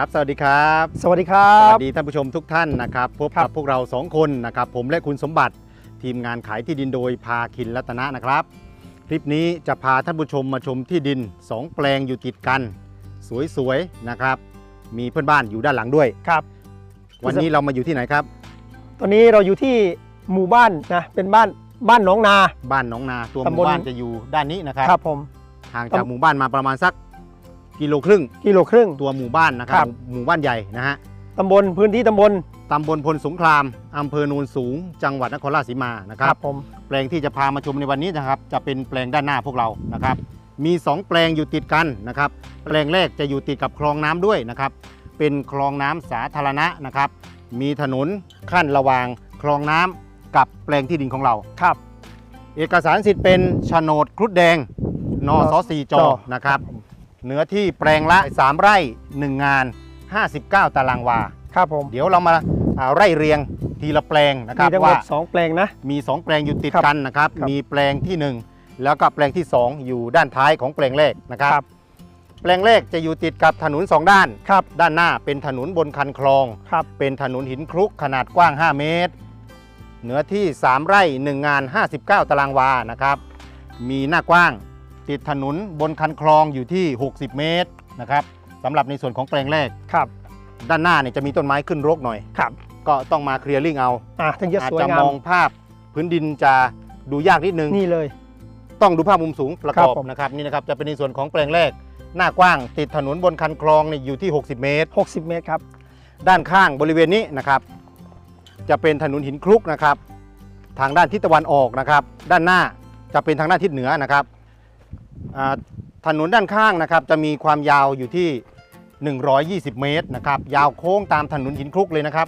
ครับ สวัสดีครับ สวัสดีครัสบวัสดีท่านผู้ชมทุกท่านนะครับพบครักับบพวกเราสองคนนะครับ ผมและคุณสมบัติทีมงานขายที่ดินโดยพาคินรัตนะนะครับ คลิปนี้จะพาท่านผู้ชมมาชมที่ดิน 2 แปลงอยู่ติดกัน สวยๆนะครับ มีเพื่อนบ้านอยู่ด้านหลังด้วยครับ วันนี้เรามาอยู่ที่ไหนครับ ตอนนี้เราอยู่ที่หมู่บ้านนะเป็นบ้านบ้านหน้องนา บ้านหนองนาตัวหตำบมู่ลบ้านจะอยู่ด้านนี้นะครับครับผมห่างจากหมู่บ้านมาประมาณสัก กิโลครึ่งกิโลครึ่ง ตัวหมู่บ้านนะคครัรับบหมู่บ้านใหญ่นะฮะตำบลพื้นที่ตำบลตำบลพลสงครามอำเภอโนนสูง จังหวัดนครราชสีมานะครับ ผม แปลงที่จะพามาชมในวันนี้นะครับ จะเป็นแปลงด้านหน้าพวกเรานะครับ มี 2 แปลงอยู่ติดกันนะครับ แปลงแรกจะอยู่ติดกับคลองน้ำด้วยนะครับ เป็นคลองน้ำสาธารณะนะครับ มีถนนขั้นระหว่างคลองน้ำกับแปลงที่ดินของเรา ครับ เอกสารสิทธิ์เป็นโฉนดครุฑแดงนสสีจจนะครับ เนื้อที่แปลงละ 3 ไร่ 1 งาน 59 ตารางวา ครับผม เดี๋ยวเรามาอ่าไร่เรียงทีละแปลงนะครับมีทั้งหมว่าดสองแปลงนะ มี 2 แปลงอยู่ติดครับกันนะครับครับ มีแปลงที่ 1 แล้วก็แปลงที่ 2 อยู่ด้านท้ายของแปลงแรกนะครับครับแปลงแรกจะอยู่ติดกับถนน 2 ด้านครับด้านหน้าเป็นถนนบนคันคลองครับเป็นถนนหินคลุกขนาดกว้าง 5 เมตร เนื้อที่ 3 ไร่ 1 งาน 59 ตารางวานะครับ มีหน้ากว้าง ติดถนนบนคันคลองอยู่ที่ 60 เมตรนะครับสำหรับในส่วนของแปลงแรก ครับ ด้านหน้าเนี่ยจะมีต้นไม้ขึ้นรกหน่อย ครับ ก็ต้องมาเคลียร์ลิงเอาอะถึงจะอาจสวยจะงามมองภาพพื้นดินจะดูยากนิดนึง นี่เลย ต้องดูภาพมุมสูงประกอบครับผม นะครับนี่นะครับจะเป็นในส่วนของแปลงแรก หน้ากว้างติดถนนบนคันคลองเนี่ยอยู่ที่ 60 เมตร 60 เมตรครับ ด้านข้างบริเวณนี้นะครับจะเป็นถนนหินคลุกนะครับ ทางด้านทิศตะวันออกนะครับ ด้านหน้าจะเป็นทางด้านทิศเหนือนะครับอ่า ถนนด้านข้างนะครับจะมีความยาวอยู่ที่ 120 เมตรนะครับยาวโค้งตามถนนหินคลุกเลยนะครับ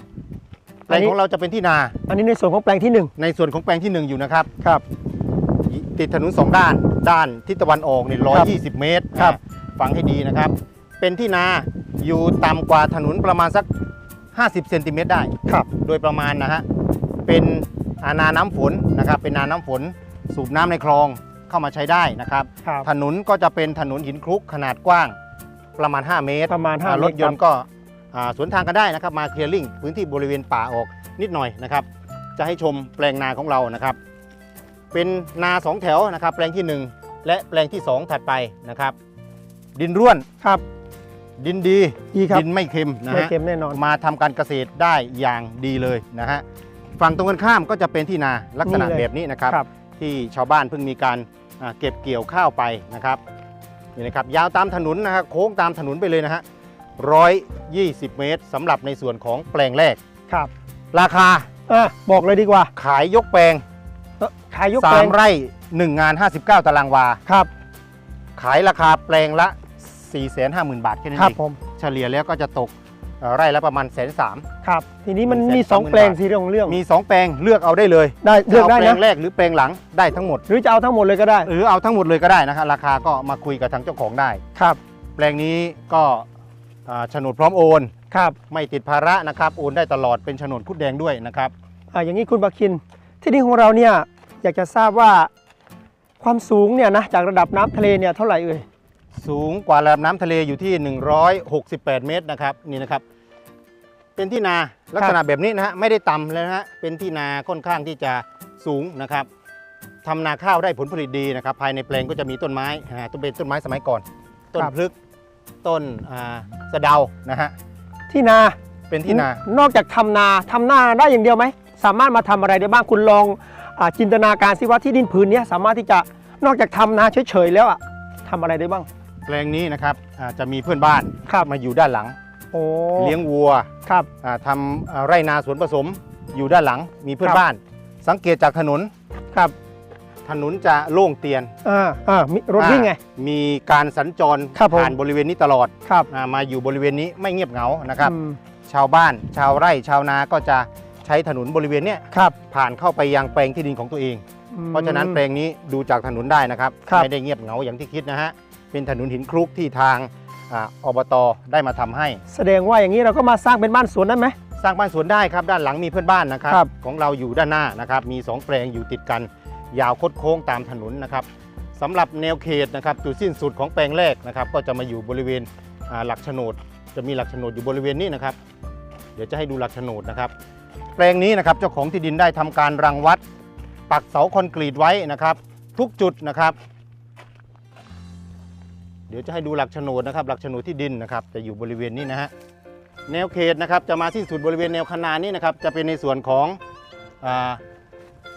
แปลงของเราจะเป็นที่นา อันนี้ในส่วนของแปลงที่หนึ่งในส่วนของแปลงที่หนึ่งอยู่นะครับครับ ติดถนนสองด้านด้านทิศตะวันออกเนี่ยร้อยครับยี่สิบเมตรครับอ่าฟังให้ดีนะครับ เป็นที่นาอยู่ต่ำกว่าถนนประมาณสัก 50เซนติเมตรได้ครับ โดยประมาณนะฮะเป็นอานาน้ำฝนนะครับเป็นนาน้ำฝนสูบน้ำในคลอง เข้ามาใช้ได้นะครับ ครับถนนก็จะเป็นถนนหินคลุกขนาดกว้างประมาณ 5 เมตรประมาณ5อ่เมรตถรยนต์ก็อ่าสวนทางกันได้นะครับ มาเคลียร์ลิงพื้นที่บริเวณป่าออกนิดหน่อยนะครับ จะให้ชมแปลงนาของเรานะครับ เป็นนาสองแถวนะครับ แปลงที่1และแปลงที่2ถัดไปนะครับ ดินร่วนครับ ดินดีดีครับ ดินไม่เค็มนะไม่ฮะ เค็มแน่นอน มาทำการเกษตรได้อย่างดีเลยนะฮะฝั่งตรงกันข้ามก็จะเป็นที่นาลักษณะนี่เลย แบบนี้นะครับ ครับ ที่ชาวบ้านเพิ่งมีการอ่า เก็บเกี่ยวข้าวไปนะครับนี่นะครับยาวตามถนนนะฮะโค้งตามถนนไปเลยนะฮะร้อยยี่สิบเมตรสำหรับในส่วนของแปลงแรกครับ ราคาอะบอกเลยดีกว่า ขายยกแปลงเอ่อขายยกแปลง3ไร่ 1 งาน 59 ตารางวา ครับขายราคาแปลงละ 450,000 บาทแค่นั้นครัเอบงผม เฉลี่ยแล้วก็จะตกเอ่อ ไร่ละประมาณแสนสาม ครับ ทีนี้มันหนึ่งแสนมีสองสามหมื่นแปลงบาทสีเรื่องของเรื่อง มี 2 แปลงเลือกเอาได้เลยได้เลือกจะาได้แปลนะ งแรกหรือแปลงหลังได้ทั้งหมด หรือจะเอาทั้งหมดเลยก็ได้ หรือเอาทั้งหมดเลยก็ได้นะครับราคาก็มาคุยกับทางเจ้าของได้ ครับ แปลงนี้ก็อ่าโฉนดพร้อมโอน ครับ ไม่ติดภาระนะครับโอนได้ตลอดเป็นโฉนดคุดแดงด้วยนะครับ อ่าอย่างนี้คุณบักคิน ที่ดินของเราเนี่ยอยากจะทราบว่าความสูงเนี่ยนะจากระดับน้ำทะเลเนี่ยเท่าไหร่เอ่ย สูงกว่าระดับน้ำทะเลอยู่ที่ 168 เมตรนะครับนี่นะครับ เป็นที่นาลักษณะแบบนี้นะฮะไม่ได้ต่ำเลยนะฮะเป็นที่นาค่อนข้างที่จะสูงนะครับทำนาข้าวได้ผลผลิตดีนะครับ ภายในแปลงก็จะมีต้นไม้อ่าต้นเป็นต้นไม้สมัยก่อน ต้นครับพฤกษ์ต้นอ่าสะเดานะฮะที่นาเป็นที่นานอกจากทำนาทำนาได้อย่างเดียวไหม สามารถมาทำอะไรได้บ้างคุณลองอาจินตนาการสิว่าที่ดินผืนเนี้ยสามารถที่จะนอกจากทำนาเฉยๆแล้วอะทำอะไรได้บ้างแปลงนี้นะครับอ่าจะมีเพื่อนบ้านครับมาอยู่ด้านหลัง โอ้เลี้ยงวัวครับอ่าทำอ่าไร่นาสวนผสมอยู่ด้านหลัง มีเพื่อคนรับบ้าน สังเกตจากถนนครับถนนจะโล่งเตียนอ่าอ่ามีรถวิ่งไง อ่ามีการสัญจรครับผม ผ่านบริเวณนี้ตลอดครับอ่ามาอยู่บริเวณนี้ไม่เงียบเหงานะครับ อืมชาวบ้าน ชาวไร่ชาวนาก็จะใช้ถนนบริเวณเนี้ยครับผ่านเข้าไปยังแปลงที่ดินของตัวเองเพราะฉะนั้นแปลงนี้ดูจากถนนได้นะครับ ครับ ไม่ได้เงียบเหงาอย่างที่คิดนะฮะ เป็นถนนหินคลุกที่ทางอาอบตได้มาทำให้ แสดงว่าอย่างนี้เราก็มาสร้างเป็นบ้านสวนได้ไหมสร้างบ้านสวนได้ครับด้านหลังมีเพื่อนบ้านนะครับครับของเราอยู่ด้านหน้านะครับมี 2 แปลงอยู่ติดกัน ยาวคดโค้งตามถนนนะครับสำหรับแนวเขตนะครับจุดสิ้นสุดของแปลงแรกนะครับ ก็จะมาอยู่บริเวณอ่าหลักโฉนด จะมีหลักโฉนดอยู่บริเวณนี้นะครับ เดี๋ยวจะให้ดูหลักโฉนดนะครับ แปลงนี้นะครับเจ้าของที่ดินได้ทำการรังวัด ปักเสาคอนกรีตไว้นะครับ ทุกจุดนะครับ เดี๋ยวจะให้ดูหลักโฉนดนะครับหลักโฉนดที่ดินนะครับจะอยู่บริเวณนี้นะฮะแนวเขตนะครับจะมาสิ้นสุดบริเวณแนวคนานนี้นะครับจะเป็นในส่วนของอ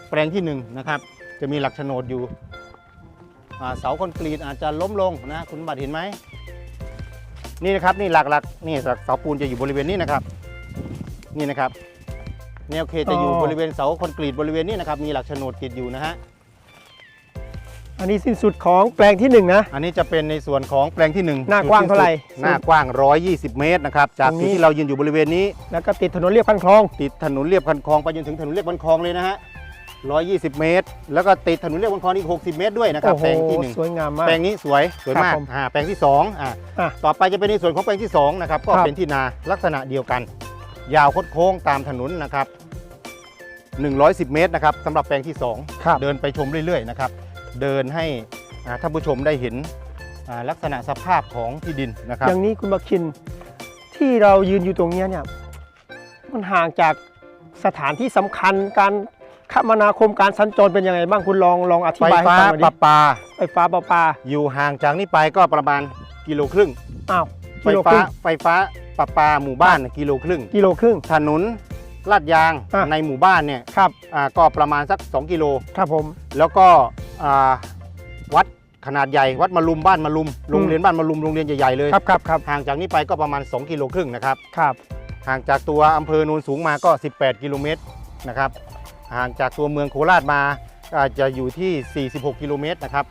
แปลงที่หนึ่งนะครับจะมีหลักโฉนดอยู่เสาคอนกรีตอาจจะล้มลงนะคุณบัตรเห็นไหมนี่นะครับนี่หลักๆนี่หลักเสาปูนจะอยู่บริเวณนี้นะครับ นี่นะครับแนวเขตจะอยู่บริเวณเสาคอนกรีตบริเวณนี้นะครับมีหลักโฉนดติดอยู่นะฮะ อันนี้สิ้นสุดของแปลงที่หนึ่งนะ อันนี้จะเป็นในส่วนของแปลงที่หนึ่งหน้ากว้างเท่าไหร่จุดสิ้นสุดหน้ากว้าง 120 เมตรนะครับ จากตรงนี้จุดที่เรายืนอยู่บริเวณนี้ แล้วก็ติดถนนเรียบคันคลอง ติดถนนเรียบคันคลองไปจนถึงถนนเรียบคันคลองเลยนะฮะ 120 เมตร แล้วก็ติดถนนเรียบคันคลองอีก 60 เมตรด้วยนะครับโอ้โหแปลงที่หนึ่งสวยงามมาก แปลงนี้สวย สวยครับมากผมอ่า แปลงที่สองอ่าอะต่อไปจะเป็นในส่วนของแปลงที่สองนะครับ ก็ครับเป็นที่นาลักษณะเดียวกัน ยาวคดโค้งตามถนนนะครับ 110 เมตรนะครับสำหรับแปลงที่สองครับเดินไปชมเรื่อยๆนะครับ เดินให้อ่าท่านผู้ชมได้เห็นอ่าลักษณะสภาพของที่ดินนะครับ อย่างนี้คุณบักชินที่เรายืนอยู่ตรงเนี้ยเนี่ยมันห่างจากสถานที่สำคัญการคมนาคมการสัญจรเป็นยังไงบ้างคุณลองลองอธิไฟบายให้ฟ้าฟังหน่อยดิประปาไฟฟ้าประปาอยู่ห่างจากนี้ไปก็ประมาณกิโลครึ่งอ้าวไฟกิโลคฟ้ารึ่งไฟฟ้าประปาหมู่บ้านน่ะกิโลครึ่งกิโลครึ่งถนนลาดยางอะในหมู่บ้านเนี่ยครับอ่าก็ประมาณสัก 2 กิโลครับผม แล้วก็อ่า วัดขนาดใหญ่วัดมารุมบ้านมารุมโรงเรียนบ้านมารุมโรงเรียนใหญ่ๆเลยครับครับครับห่างจากนี้ไปก็ประมาณ 2 กิโลครึ่งนะครับครับห่างจากตัวอำเภอโนนสูงมาก็ 18 กิโลเมตรนะครับห่างจากตัวเมืองโคราชมาอาจจะอยู่ที่ 46 กิโลเมตรนะครับ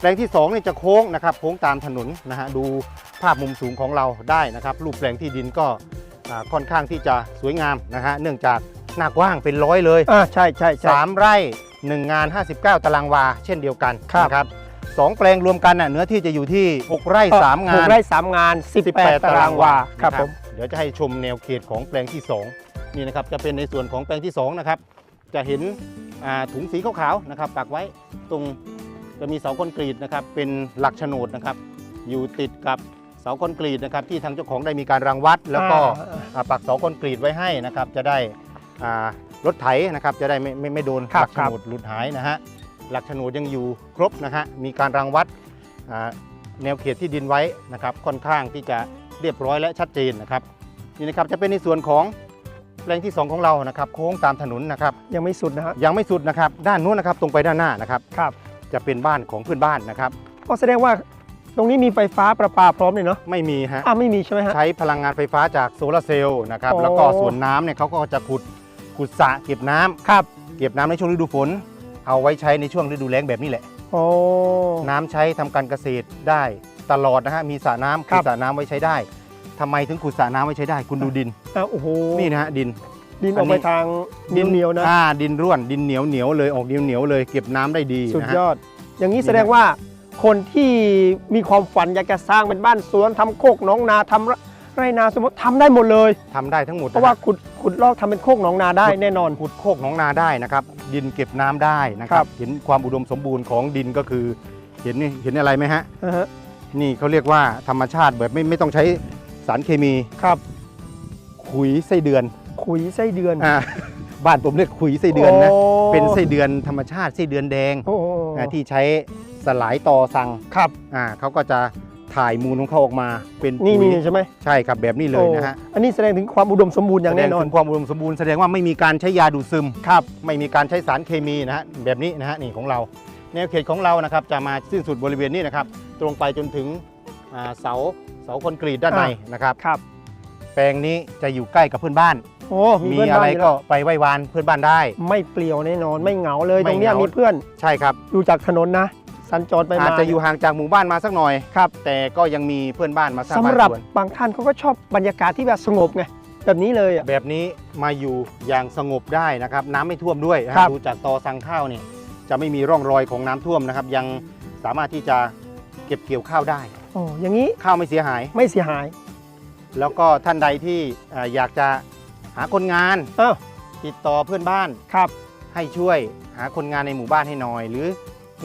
แปลงที่2นี่จะโค้งนะครับโค้งตามถนนนะฮะดูภาพมุมสูงของเราได้นะครับรูปแปลงที่ดินก็อ่าค่อนข้างที่จะสวยงามนะฮะเนื่องจากหน้ากว้างเป็นร้อยเลยอ่าใช่ใช่ใช่3ไร่ 1 งาน 59 ตารางวา เช่นเดียวกันครับ นะครับสองแปลงรวมกันน่ะเนื้อที่จะอยู่ที่ 6 ไร่ 3 งาหนกไร่สามงาน 18 ตารางวาครับนะผมเดี๋ยวจะให้ชมแนวเขตของแปลงที่ 2 นี่นะครับจะเป็นในส่วนของแปลงที่ 2 นะครับ จะเห็นอ่าถุงสีขาวๆนะครับปักไว้ตรงจะมีเสาคอนกรีตนะครับเป็นหลักโฉนดนะครับอยู่ติดกับเสาคอนกรีตนะครับที่ทางเจ้าของได้มีการรังวัด แล้วก็อ่าอ่าปักเสาคอนกรีตไว้ให้นะครับจะได้อ่า รถไถนะครับจะได้ไม่ไม่ไม่โดนครัหบลักโฉนดหลุดหายนะฮะหลักโฉนดยังอยู่ครบนะฮะมีการรังวัดอ่าแนวเขตที่ดินไว้นะครับค่อนข้างที่จะเรียบร้อยและชัดเจนนะครับนี่นะครับจะเป็นในส่วนของแปลงที่2ของเรานะครับโค้งตามถนนนะครับยังไม่สุดนะฮะยังไม่สุดนะครับด้านนู้นนะครับตรงไปด้านหน้านะครับครับจะเป็นบ้านของเพื่อนบ้านนะครับก็แสดงว่าตรงนี้มีไฟฟ้าประปาพร้อมเลยเนาะไม่มีฮะอ้าวไม่มีใช่ไหมฮะ ใช้พลังงานไฟฟ้าจากโซลาร์เซลล์นะครับ โอ้ แล้วก็ส่วนน้ำเนี่ยเขาก็จะขุด ขุดสระเก็บน้ำครับ เก็บน้ำในช่วงฤดูฝน เอาไว้ใช้ในช่วงฤดูแล้งแบบนี้แหละ โอ้ น้ำใช้ทำการเกษตรได้ตลอดนะฮะมีสระน้ำครัขุบ ดสระน้ำไว้ใช้ได้ทำไมถึงขุดสระน้ำไว้ใช้ได้ คุณดูดินอ้าวโอ้โหนี่นะฮะดิน ดินออัอนกนี้ไปทางเหนียวๆนะ อ่าดินร่วนดินเหนียวเหนียวๆเลยออกเหนียวเหนียวๆเลย เก็บน้ำได้ดีสุดนะฮะ ยอด อย่างนี้นี่แสดงว่าคนที่มีความฝันอยากจะสร้างเป็นบ้านสวนทำโคกหนองนาทำ ไร่นาสมมติทำได้หมดเลยทำได้ทั้งหมด เพราะว่าขุดขุดลอกทำเป็นโคกหนองนาได้แน่นอนขุดโคกหนองนาได้นะครับ ดินเก็บน้ำได้นะคครัรับบเห็นความอุดมสมบูรณ์ของดินก็คือเห็นนี่เห็นอะไรไหมฮะนะฮะนี่เขาเรียกว่าธรรมชาติแบบไม่ไม่ต้องใช้สารเคมีครับโคขุยไส้เดือน ขุยไส้เดือนอ่าบ้านผมเรียกขุยไส้เดือนนะโเป็นไส้เดือนธรรมชาติไส้เดือนแดงโอ้โหอ่าที่ใช้สลายต่อสั่งครับอ่าเขาก็จะ ถ่ายมูลของเขาออกมาเป็นนี่ปุ๋ยนี่ใช่ไหมใช่ครับแบบนี้เลยนะฮะโอ้อันนี้แสดงถึงความอุดมสมบูรณ์อย่างแน่นอนแสดงถึงความอุดมสมบูรณ์แสดงว่าไม่มีการใช้ยาดูดซึมครับไม่มีการใช้สารเคมีนะฮะแบบนี้นะฮะนี่ของเรา แนวเขตของเรานะครับจะมาสิ้นสุดบริเวณนี้นะครับตรงไปจนถึงอ่าเสาเสาคอนกรีตด้านในนะครับครับแปลงนี้จะอยู่ใกล้กับเพื่อนบ้าน โอ้มีมีเพื่อนอะบ้านไรอยู่ก็แล้วไปไหว้วานเพื่อนบ้านได้ ไม่เปลี่ยวแน่นอนไม่เหงาเลยไม่ตรงเนี้ยเหงามี มีเพื่อนใช่ครับอยู่จากถนนนะ สัญจรไปอาจมาจะอยู่ห่างจากหมู่บ้านมาสักหน่อยครับ แต่ก็ยังมีเพื่อนบ้านมาสร้างสำบ้านหรับสวนบางท่านเขาก็ชอบบรรยากาศที่แบบสงบไงแบบนี้เลยอะแบบนี้มาอยู่อย่างสงบได้นะครับ น้ำไม่ท่วมด้วยนะคครัรับบดูจากตอสั่งข้าวเนี่ยจะไม่มีร่องรอยของน้ำท่วมนะครับ ยังสามารถที่จะเก็บเกี่ยวข้าวได้โอ้อย่างนี้ข้าวไม่เสียหายไม่เสียหาย แล้วก็ท่านใดที่เอ่ออยากจะหาคนงานอ้าวติดต่อเพื่อนบ้านครับ ให้ช่วยหาคนงานในหมู่บ้านให้หน่อย หรือ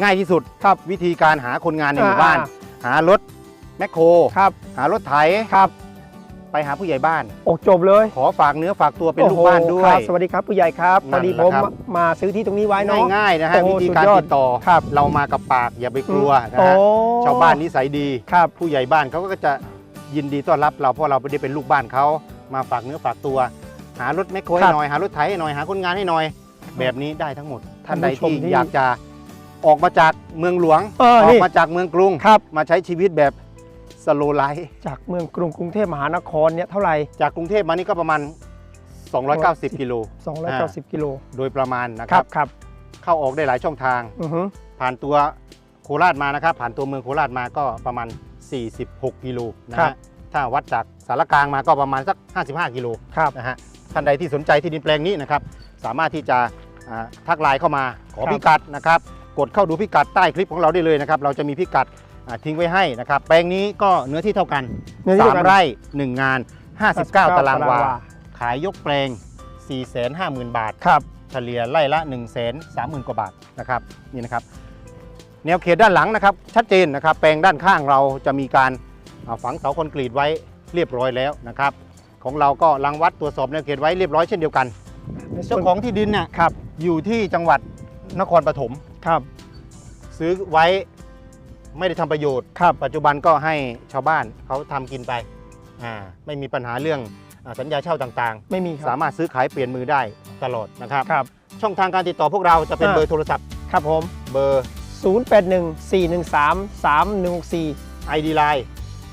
ง่ายที่สุดครับวิธีการหาคนงานในหมู่บ้านอ่หารถแมคโครครับหารถไถครับ ไปหาผู้ใหญ่บ้านโอ้จบเลย ขอฝากเนื้อฝากตัวเป็นลูกโอ้โหบ้านด้วครัยบสวัสดีครับผู้ใหญ่ครับพนั่อนดีแหละผมครับมาซื้อที่ตรงนี้ไว้เนาะง่ายๆนะฮะโอ้วิธีการสุดยอดติดต่อครับเรามากับปากอย่าไปกลัวนะโอ้ฮะชาวบ้านนิสัยดีครับผู้ใหญ่บ้านเขาก็จะยินดีต้อนรับเราเพราะเราไม่ได้เป็นลูกบ้านเขามาฝากเนื้อฝากตัว หารถแมคโครครัให้บหน่อยหารถไถให้หน่อยหาคนงานให้หน่อย แบบนี้ได้ทั้งหมดท่านใดท่านผู้ชมที่ที่อยากจะ ออกมาจากเมืองหลวงเออออกนี่มาจากเมืองกรุงครับมาใช้ชีวิตแบบสโลไลฟ์จากเมืองกรุงกรุงเทพมหานครเนี่ยเท่าไหร่จากกรุงเทพมานี่ก็ประมาณ 290 กิโล 290 กิโล โดยประมาณนะคครัรับบครับ เข้าออกได้หลายช่องทางอือฮึผ่านตัวโคราชมานะครับ ผ่านตัวเมืองโคราชมาก็ประมาณ 46 กิโลนะฮะถ้าวัดจากสารกลางมาก็ประมาณสัก 55 กิโลครับนะฮะท่านใดที่สนใจที่ดินแปลงนี้นะครับ สามารถที่จะอ่าทักไลน์เข้ามาขอครับพิกัดนะครับ กดเข้าดูพิกัดใต้คลิปของเราได้เลยนะครับ เราจะมีพิกัดอ่าทิ้งไว้ให้นะครับ แปลงนี้ก็เนื้อที่เท่ากันเนื้อที่เท่ากัน3ไร่1งาน 59 ตารางวา ขายยกแปลง 450,000 บาทครับเฉลี่ยไร่ละ 1 3 0 0 0 0 กว่าบาทนะครับนี่นะครับ แนวเขตด้านหลังนะครับ ชัดเจนนะครับ แปลงด้านข้างเราจะมีการอ่าฝังเสาคอนกรีตไว้เรียบร้อยแล้วนะครับ ของเราก็รังวัดตรวจสอบแนวเขตไว้เรียบร้อยเช่นเดียวกันเจ้าของที่ดินเนี่ยครับอยู่ที่จังหวัดนครปฐม ครับซื้อไว้ไม่ได้ทำประโยชน์ ครับ ปัจจุบันก็ให้ชาวบ้านเขาทำกินไปอ่าไม่มีปัญหาเรื่องอาสัญญาเช่าต่างไม่มีคๆรับสามารถซื้อขายเปลี่ยนมือได้ตลอดนะครับ ครับ ช่องทางการติดต่อพวกเราจะเป็นอ่า เบอร์โทรศัพท์ครับผม เบอร์ 0814133164 ID Line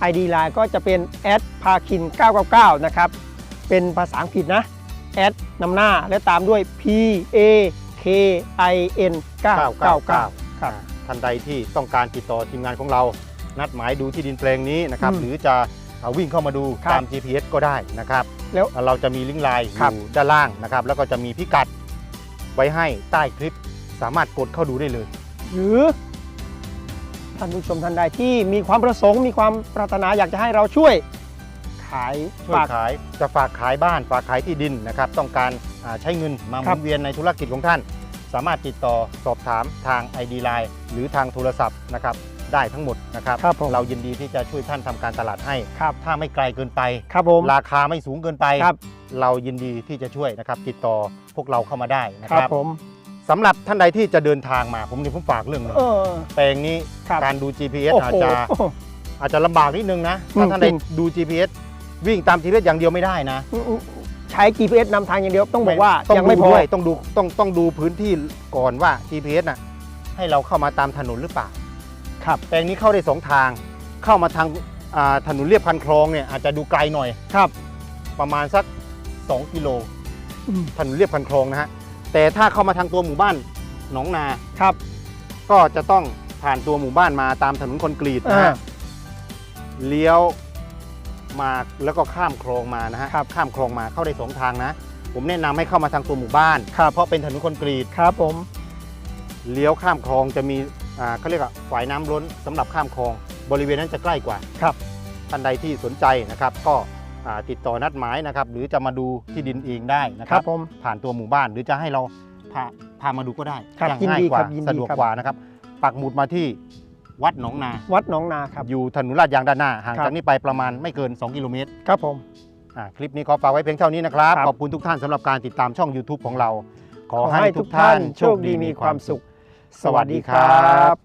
ID Line ก็จะเป็นแอดพาคิน999 นะครับ เป็นภาษาอังกฤษนะแอดนำหน้าและตามด้วย P A K I N 999 ครับ ท่านใดที่ต้องการติดต่อทีมงานของเรา นัดหมายดูที่ดินแปลงนี้นะครับอืมหรือจะเอาวิ่งเข้ามาดูครับตาม GPS ก็ได้นะครับ แล้วเราจะมีลิงก์ไลน์อครับยู่ด้านล่างนะครับ แล้วก็จะมีพิกัดไว้ให้ใต้คลิปสามารถกดเข้าดูได้เลย หรือท่านผู้ชมท่านใดที่มีความประสงค์มีความปรารถนาอยากจะให้เราช่วยขายช่วยฝากขายจะฝากขายบ้านฝากขายที่ดินนะครับ ต้องการอ่า ใช้เงินมาหครัมุบนเวียนในธุรกิจของท่าน สามารถติดต่อสอบถามทาง ID Line หรือทางโทรศัพท์นะครับได้ทั้งหมดนะครับครับผมเรายินดีที่จะช่วยท่านทำการตลาดให้ครับถ้าไม่ไกลเกินไปครับผมราคาไม่สูงเกินไปครับเรายินดีที่จะช่วยนะครับ ติดต่อพวกเราเข้ามาได้นะคครัรับบผมสำหรับท่านใดที่จะเดินทางมาผมนี่ผมฝากเรื่องหนึงเออแปลงนี้ครับการดู GPS โอ้อาจโหจะอาจจะลำบากนิดนึงนะอืถ้ามท่านใดจริงดู GPS วิ่งตาม GPS อย่างเดียวไม่ได้นะใช้ GPS นำทางอย่างเดียวต้องบอกว่าต้องยังดูไม่พอด้วยต้องดูต้องต้องดูพื้นที่ก่อนว่า GPS น่ะให้เราเข้ามาตามถนนหรือเปล่าครับแปลงนี้เข้าได้สองทาง เข้ามาทางอ่าถนนเรียบคันคลองเนี่ยอาจจะดูไกลหน่อยครับ ประมาณสัก 2 กิโลอืมถนนเรียบคันคลองนะฮะแต่ถ้าเข้ามาทางตัวหมู่บ้านหนองนาครับ ก็จะต้องผ่านตัวหมู่บ้านมาตามถนนคอนกรีตนะอ่าฮะเลี้ยว มาแล้วก็ข้ามคลองมานะฮะครับข้ามคลองมาเข้าได้สองทางนะ ผมแนะนำให้เข้ามาทางตัวหมู่บ้านครับเพราะเป็นถนนคอนกรีตครับผมเลี้ยวข้ามคลองจะมีอ่าเขาเรียกว่าฝายน้ำล้นสำหรับข้ามคลอง บริเวณนั้นจะใกล้กว่าครับท่านใดที่สนใจนะครับ ก็อ่าติดต่อนัดหมายนะครับ หรือจะมาดูที่ดินเองได้นะคครัรับบผมผ่านตัวหมู่บ้านหรือจะให้เราพาพามาดูก็ได้ครับอย่างยินง่ายดีกว่าครับยินดีสะดวกครับกว่านะครับปักหมุดมาที่ วัดหนองนา วัดหนองนาครับ อยู่ถนนลาดยางด้านหน้า ห่างครับจากนี้ไปประมาณไม่เกิน 2 กิโลเมตร ครับผมอ่าคลิปนี้ขอฝากไว้เพียงเท่านี้นะครับครับ ขอบคุณทุกท่านสำหรับการติดตามช่อง YouTube ของเรา ขอขอให้ให้ทุทุกกท่าท่านนโชโชคคดีดีมีมีคความมสุสุขขสวัสดีครับ